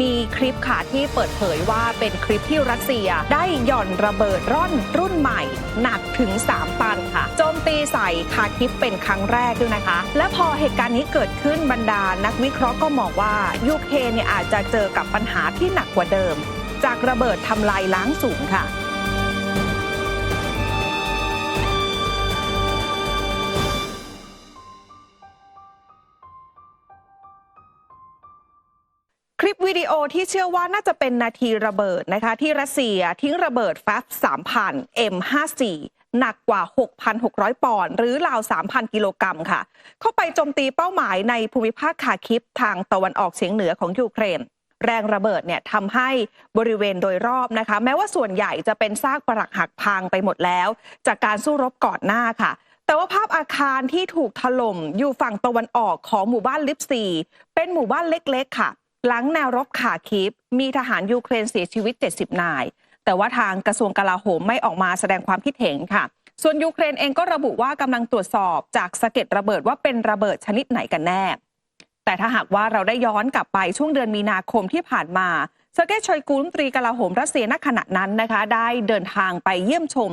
มีคลิปค่ะที่เปิดเผยว่าเป็นคลิปที่รัสเซีย ได้หย่อนระเบิดร่อนรุ่นใหม่ หนักถึง 3 ตันค่ะโจมตีใส่คาคิฟเป็นครั้งแรกด้วยนะคะ และพอเหตุการณ์นี้เกิดขึ้นบรรดา นักวิเคราะห์ก็มองว่ายูเครนเนี่ยอาจจะเจอกับปัญหาที่หนักกว่าเดิม จากระเบิดทำลายล้างสูงค่ะ โอที่เชื่อว่าน่าจะเป็นนาทีระเบิดนะคะ ที่รัสเซียทิ้งระเบิดแฟบ3,000 M54 หนักกว่า 6,600 ปอนด์หรือราว 3,000 กิโลกรัมค่ะ เข้าไปโจมตีเป้าหมายในภูมิภาคคาคิฟทางตะวันออกเฉียงเหนือของยูเครน แรงระเบิดเนี่ยทำให้บริเวณโดยรอบนะคะ แม้ว่าส่วนใหญ่จะเป็นซากปรักหักพังไปหมดแล้ว จากการสู้รบก่อนหน้าค่ะแต่ว่าภาพอาคารที่ถูกถล่มอยู่ฝั่งตะวันออกของหมู่บ้านลิปซี เป็นหมู่บ้านเล็กๆ ค่ะ หลังแนวรบขาคิฟมีทหารยูเครนเสียชีวิต 70 นาย แต่ว่าทางกระทรวงกลาโหมไม่ออกมาแสดงความคิดเห็นค่ะ ส่วนยูเครนเองก็ระบุว่ากำลังตรวจสอบจากสะเก็ดระเบิดว่าเป็นระเบิดชนิดไหนกันแน่ แต่ถ้าหากว่าเราได้ย้อนกลับไปช่วงเดือนมีนาคมที่ผ่านมาเซอร์เกย์ชอยกูรัฐมตรีกลาโหมรัสเซียณขณะนั้นนะคะ ได้เดินทางไปเยี่ยมชม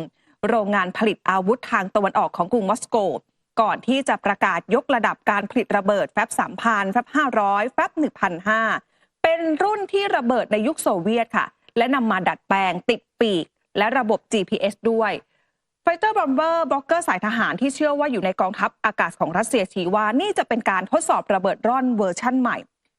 โรงงานผลิตอาวุธทางตะวันออกของกรุงมอสโก ก่อนที่จะประกาศยกระดับการผลิตระเบิดแฟบ3,000แฟบ500แฟบ1,500 เป็นรุ่นที่ระเบิดในยุคโซเวียตค่ะ และนำมาดัดแปลงติดปีก และระบบ GPS ด้วยไฟเตอร์บอมเบอร์บล็อกเกอร์สายทหารที่เชื่อว่าอยู่ในกองทัพอากาศของรัสเซียชี้ว่านี่จะเป็นการทดสอบระเบิดร่อนเวอร์ชั่นใหม่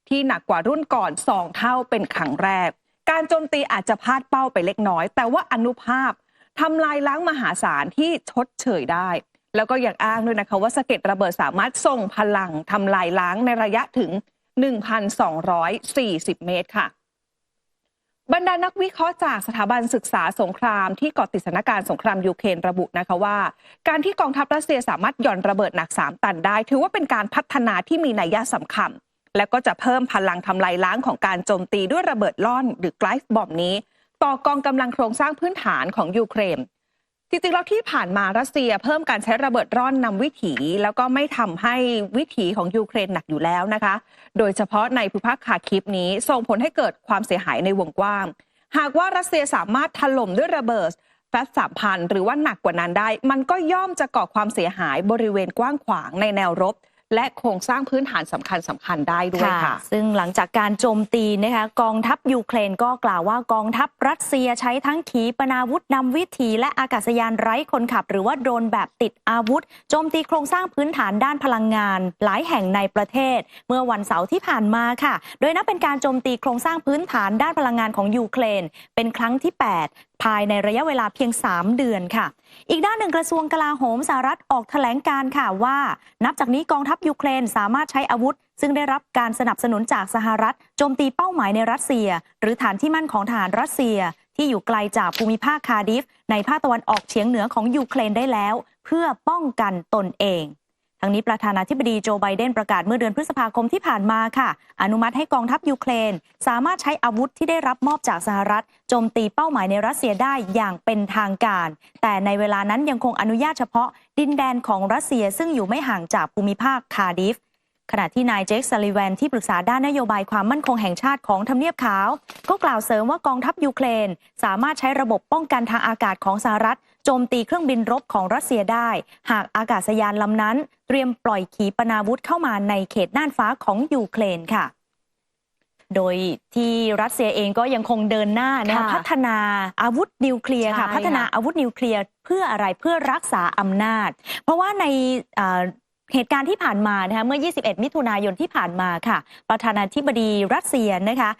ที่หนักกว่ารุ่นก่อน 2 เท่าเป็นครั้งแรก การโจมตีอาจจะพลาดเป้าไปเล็กน้อย แต่ว่าอนุภาพทำลายล้างมหาศาลที่ชดเชยได้ แล้วก็ยังอ้างด้วยนะคะว่าสะเก็ดระเบิดสามารถส่งพลังทำลายล้างในระยะถึง 1,240 เมตรค่ะ บรรดานักวิเคราะห์จากสถาบันศึกษาสงครามที่เกาะติดสถานการณ์สงครามยูเครนระบุนะคะว่า การที่กองทัพรัสเซียสามารถหย่อนระเบิดหนัก 3 ตันได้ ถือว่าเป็นการพัฒนาที่มีนัยยะสำคัญ และก็จะเพิ่มพลังทำลายล้างของการโจมตีด้วยระเบิดล่อน หรือไกลฟ์บอมนี้ ต่อกองกำลังโครงสร้างพื้นฐานของยูเครน จริงๆแล้วที่ผ่านมารัสเซียเพิ่มการใช้ระเบิดร่อนนำวิถี แล้วก็ไม่ทำให้วิถีของยูเครนหนักอยู่แล้วนะคะ โดยเฉพาะในภูมิภาคคาคิฟนี้ส่งผลให้เกิดความเสียหายในวงกว้าง หากว่ารัสเซียสามารถถล่มด้วยระเบิดแฟสสามพันหรือว่าหนักกว่านั้นได้ มันก็ย่อมจะก่อความเสียหายบริเวณกว้างขวางในแนวรบ และโครงสร้างพื้นฐานสำคัญสำคัญได้ด้วยค่ะ ซึ่งหลังจากการโจมตีนะคะกองทัพยูเครนก็กล่าวว่ากองทัพรัสเซียใช้ทั้งขีปนาวุธนำวิถีและอากาศยานไร้คนขับ หรือว่าโดรนแบบติดอาวุธ โจมตีโครงสร้างพื้นฐานด้านพลังงาน หลายแห่งในประเทศ เมื่อวันเสาร์ที่ผ่านมาค่ะ โดยนับเป็นการโจมตีโครงสร้างพื้นฐานด้านพลังงานของยูเครนเป็นครั้งที่ 8 ภายในระยะเวลาเพียง 3 เดือนค่ะ อีกด้านหนึ่งกระทรวงกลาโหมสหรัฐออกแถลงการค่ะว่า นับจากนี้กองทัพยูเครนสามารถใช้อาวุธ ซึ่งได้รับการสนับสนุนจากสหรัฐโจมตีเป้าหมายในรัสเซีย หรือฐานที่มั่นของทหารรัสเซีย ที่อยู่ไกลจากภูมิภาคคาดิฟ ในภาคตะวันออกเฉียงเหนือของยูเครนได้แล้ว เพื่อป้องกันตนเอง ทั้งนี้ประธานาธิบดีโจไบเดนประกาศเมื่อเดือนพฤษภาคมที่ผ่านมาค่ะ อนุมัติให้กองทัพยูเครน สามารถใช้อาวุธที่ได้รับมอบจากสหรัฐโจมตีเป้าหมายในรัสเซียได้อย่างเป็นทางการ แต่ในเวลานั้นยังคงอนุญาตเฉพาะดินแดนของรัสเซียซึ่งอยู่ไม่ห่างจากภูมิภาคคาดิฟขณะที่นายเจคซัลลิแวนที่ปรึกษาด้านนโยบายความมั่นคงแห่งชาติของทำเนียบขาว ก็กล่าวเสริมว่ากองทัพยูเครน สามารถใช้ระบบป้องกันทางอากาศของสหรัฐ โจมตีเครื่องบินรบของรัสเซียได้ หากอากาศยานลำนั้น เตรียมปล่อยขีปนาวุธเข้ามาในเขตน่านฟ้าของยูเครนค่ะ โดยที่รัสเซียเองก็ยังคงเดินหน้านะคะค่ะพัฒนาอาวุธนิวเคลียร์ค่ะใช่พัฒนาอาวุธนิวเคลียร์เพื่ออะไรเพื่อรักษาอำนาจ เพราะว่าในเอ่อเหตุการณ์ที่ผ่านมานะคะเมื่อ 21 มิถุนายนที่ผ่านมาค่ะ ประธานาธิบดีรัสเซียนะคะ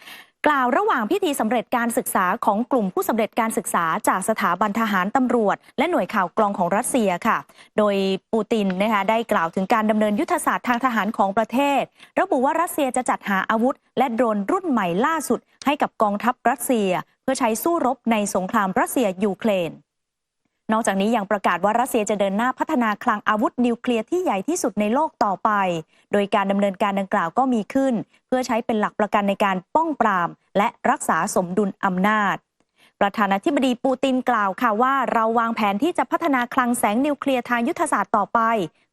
กล่าวระหว่างพิธีสำเร็จการศึกษาของกลุ่มผู้สำเร็จการศึกษาจากสถาบันทหารตำรวจ และหน่วยข่าวกรองของรัสเซียค่ะ โดยปูตินนะคะได้กล่าวถึงการดำเนินยุทธศาสตร์ทางทหารของประเทศ ระบุว่ารัสเซียจะจัดหาอาวุธ และโดรนรุ่นใหม่ล่าสุด ให้กับกองทัพรัสเซีย เพื่อใช้สู้รบในสงครามรัสเซียยูเครน นอกจากนี้ยังประกาศว่ารัสเซียจะเดินหน้าพัฒนาคลังอาวุธนิวเคลียร์ที่ใหญ่ที่สุดในโลกต่อไป โดยการดำเนินการดังกล่าวก็มีขึ้น เพื่อใช้เป็นหลักประกันในการป้องปราม และรักษาสมดุลอำนาจ ประธานาธิบดีปูตินกล่าวค่ะว่า เราวางแผนที่จะพัฒนาคลังแสงนิวเคลียร์ทางยุทธศาสตร์ต่อไป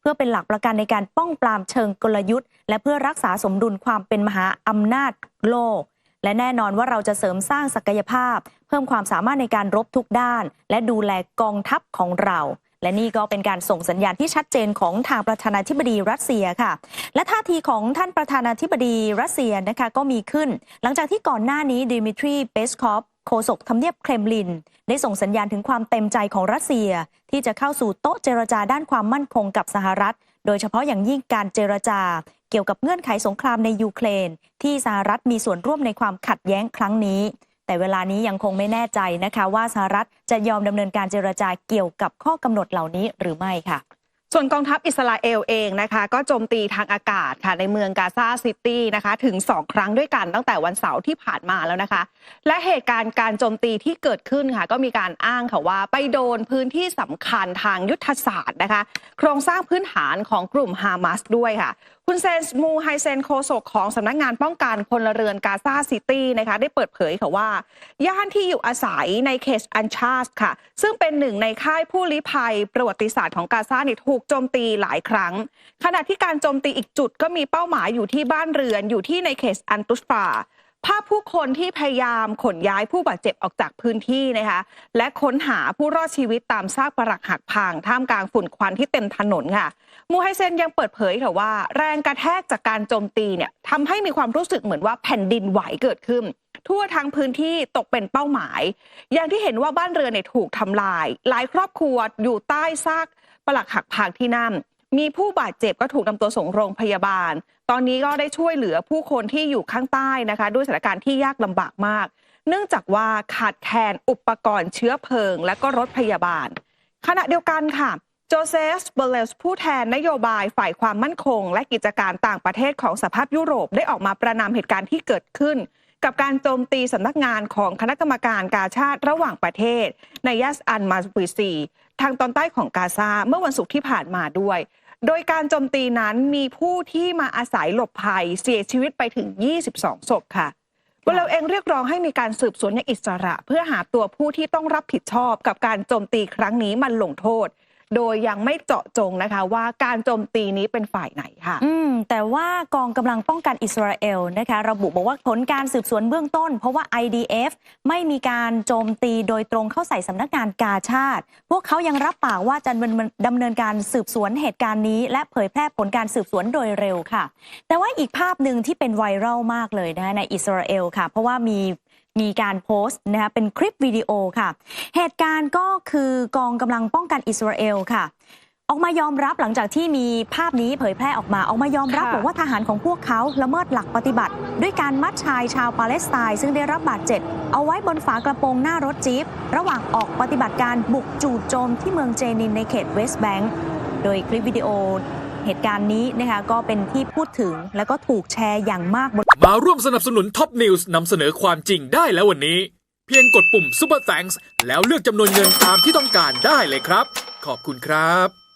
เพื่อเป็นหลักประกันในการป้องปรามเชิงกลยุทธ์ และเพื่อรักษาสมดุลความเป็นมหาอำนาจโลก และแน่นอนว่าเราจะเสริมสร้างศักยภาพ เพิ่มความสามารถในการรบทุกด้าน และดูแลกองทัพของเรา และนี่ก็เป็นการส่งสัญญาณที่ชัดเจนของทางประธานาธิบดีรัสเซียค่ะ และท่าทีของท่านประธานาธิบดีรัสเซียนะคะก็มีขึ้น หลังจากที่ก่อนหน้านี้ดิมิทรีเปสคอฟโฆษกทำเนียบเครมลิน ได้ส่งสัญญาณถึงความเต็มใจของรัสเซีย ที่จะเข้าสู่โต๊ะเจรจาด้านความมั่นคงกับสหรัฐ โดยเฉพาะอย่างยิ่งการเจรจา เกี่ยวกับเงื่อนไขสงครามในยูเครน ที่สหรัฐมีส่วนร่วมในความขัดแย้งครั้งนี้ แต่เวลานี้ยังคงไม่แน่ใจนะคะ ว่าสหรัฐจะยอมดำเนินการเจรจาเกี่ยวกับข้อกำหนดเหล่านี้หรือไม่ค่ะส่วนกองทัพอิสราเอลเองนะคะ ก็โจมตีทางอากาศค่ะในเมืองกาซาซิตี้นะคะ ถึง 2 ครั้งด้วยกันตั้งแต่วันเสาร์ที่ผ่านมาแล้วนะคะ และเหตุการณ์การโจมตีที่เกิดขึ้นค่ะ ก็มีการอ้างค่ะว่าไปโดนพื้นที่สำคัญทางยุทธศาสตร์นะคะ โครงสร้างพื้นฐานของกลุ่มฮามาสด้วยค่ะ คุณเซนส์มูไฮเซนโคศกของสำนักงานป้องกันพลเรือนกาซาซิตี้นะคะได้เปิดเผยค่ะว่า ย่านที่อยู่อาศัยในเขตอันชาสค่ะ ซึ่งเป็นหนึ่งในค่ายผู้ลี้ภัยประวัติศาสตร์ของกาซาเนี่ยถูกโจมตีหลายครั้ง ขณะที่การโจมตีอีกจุดก็มีเป้าหมายอยู่ที่บ้านเรือนอยู่ที่ในเขตอันตุสฟา ภาพผู้คนที่พยายามขนย้ายผู้บาดเจ็บออกจากพื้นที่นะคะ และค้นหาผู้รอดชีวิตตามซากปรักหักพังท่ามกลางฝุ่นควันที่เต็มถนนค่ะ มูไฮเซนยังเปิดเผยค่ะว่า แรงกระแทกจากการโจมตีเนี่ยทำให้มีความรู้สึกเหมือนว่าแผ่นดินไหวเกิดขึ้น ทั่วทั้งพื้นที่ตกเป็นเป้าหมาย อย่างที่เห็นว่าบ้านเรือนเนี่ยถูกทำลาย หลายครอบครัวอยู่ใต้ซากปลักหักพังที่นั่น มีผู้บาดเจ็บก็ถูกนำตัวส่งโรงพยาบาล ตอนนี้ก็ได้ช่วยเหลือผู้คนที่อยู่ข้างใต้นะคะ ด้วยสถานการณ์ที่ยากลำบากมาก เนื่องจากว่าขาดแคลนอุปกรณ์เชื้อเพลิง และก็รถพยาบาล ขณะเดียวกันค่ะโจเซฟเบเลสผู้แทนนโยบายฝ่ายความมั่นคง และกิจการต่างประเทศของสภาพยุโรปได้ออกมาประนามเหตุการณ์ที่เกิดขึ้น กับการโจมตีสำนักงานของคณะกรรมการกาชาติระหว่างประเทศในยัสอันมาบิซีทางตอนใต้ของกาซาเมื่อวันศุกร์ที่ผ่านมาด้วย โดยการโจมตีนั้นมีผู้ที่มาอาศัยหลบภัยเสียชีวิตไปถึง 22 ศพค่ะบเราเองเรียกร้องให้มีการสืบสวนอย่างอิสระ เพื่อหาตัวผู้ที่ต้องรับผิดชอบกับการโจมตีครั้งนี้มันลงโทษ โดยยังไม่เจาะจงนะคะว่าการโจมตีนี้เป็นฝ่ายไหนค่ะอืมแต่ว่ากองกำลังป้องกันอิสราเอลนะคะระบุบอกว่าผลการสืบสวนเบื้องต้น เพราะว่า IDF ไม่มีการโจมตีโดยตรงเข้าใส่สำนักงานกาชาติ พวกเขายังรับปากว่าจะดำเนินการสืบสวนเหตุการณ์นี้ และเผยแพร่ผลการสืบสวนโดยเร็วค่ะ แต่ว่าอีกภาพหนึ่งที่เป็นไวรัลมากเลยนะคะในอิสราเอลค่ะ เพราะว่ามี มีการโพสต์นะคะเป็นคลิปวิดีโอค่ะ เหตุการณ์ก็คือกองกำลังป้องกันอิสราเอลค่ะ ออกมายอมรับหลังจากที่มีภาพนี้เผยแพร่ออกมาออกมายอมรับค่ะ บอกว่าทหารของพวกเขาละเมิดหลักปฏิบัติ ด้วยการมัดชายชาวปาเลสไตน์ซึ่งได้รับบาดเจ็บเอาไว้บนฝากระโปรงหน้ารถจี๊ประหว่างออกปฏิบัติการบุกจู่โจมที่เมืองเจนินในเขตเวสต์แบงก์โดยคลิปวิดีโอเหตุการณ์นี้นะคะก็เป็นที่พูดถึงแล้วก็ถูกแชร์อย่างมากบน มาร่วมสนับสนุนท็อปนิวส์นำเสนอความจริงได้แล้ววันนี้ เพียงกดปุ่ม Super Thanks แล้วเลือกจำนวนเงินตามที่ต้องการได้เลยครับ ขอบคุณครับ